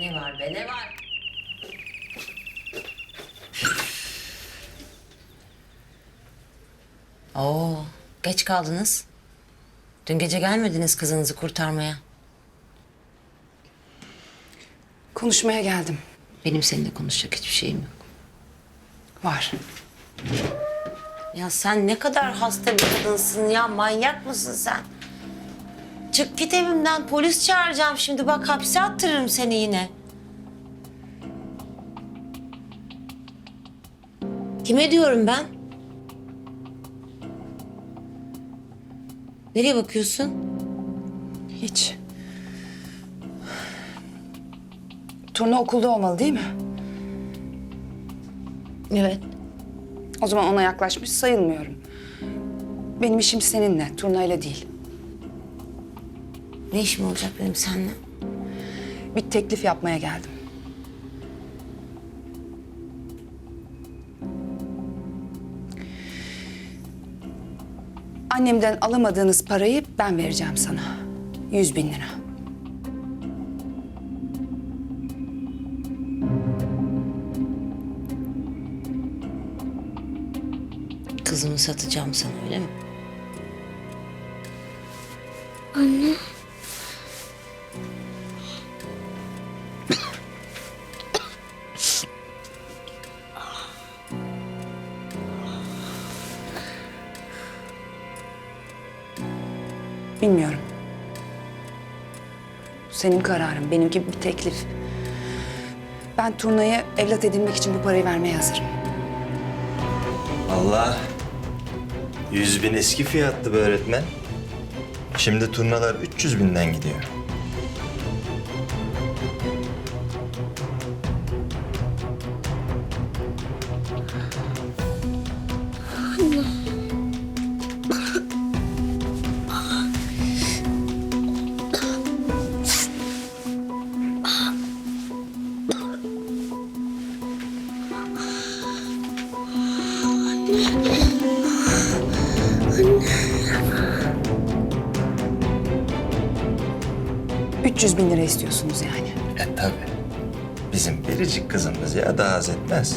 Ne var be ne var? Oo, geç kaldınız. Dün gece gelmediniz kızınızı kurtarmaya. Konuşmaya geldim. Benim seninle konuşacak hiçbir şeyim yok. Var. Ya sen ne kadar hasta bir kadınsın ya. Manyak mısın sen? Çık git evimden. Polis çağıracağım şimdi. Bak hapse attırırım seni yine. Kime diyorum ben? Nereye bakıyorsun? Hiç. Turna okulda olmalı değil mi? Evet. O zaman ona yaklaşmış sayılmıyorum. Benim işim seninle, turnayla değil. Ne işim olacak benim seninle? Bir teklif yapmaya geldim. Annemden alamadığınız parayı ben vereceğim sana. Yüz bin lira. Kızımı satacağım sana öyle mi? Bilmiyorum. Senin kararın, benimki bir teklif. Ben turnaya evlat edinmek için bu parayı vermeye hazırım. Allah. Yüz bin eski fiyattı be öğretmen. Şimdi turnalar 300 binden gidiyor. 300 bin lira istiyorsunuz yani. E tabi. Bizim biricik kızımız ya daha az etmez.